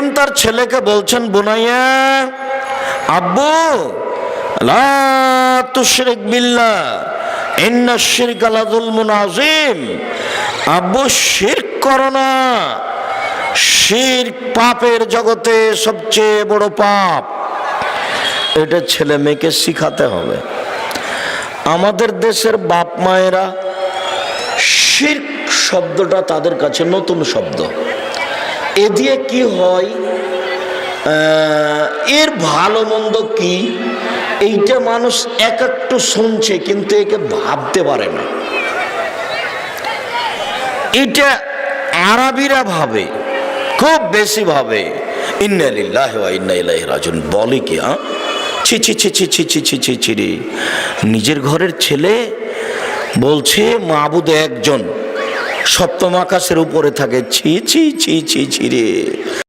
হাকিম তার ছেলেকে বলছেন, বুনাইয়া, আব্বু, লা তুশরিক বিল্লাহ, ইন্না শিরকা লাযুলমুন আযীম। আব্বু, শিরক পাপের জগতে সবচেয়ে বড় পাপ, এটা ছেলে মেয়েকে শিখাতে হবে। আমাদের দেশের বাপ মায়েরা শির্ক শব্দটা তাদের কাছে নতুন শব্দ। এ দিয়ে কি হয় এর ভালো মন্দ কি এইটা মানুষ এক একটু শুনছে কিন্তু একে ভাবতে পারে না এটা আরবিরা ভাবে খুব বেশি ভাবে ইন্নালিল্লাহ বলে কি হ্যাঁ ছি ছি ছি ছি ছি ছি ছি ছি নিজের ঘরের ছেলে বলছে মাবুদ একজন সপ্তম আকাশের উপরে থাকে ছি ছি ছি ছি ছি রে।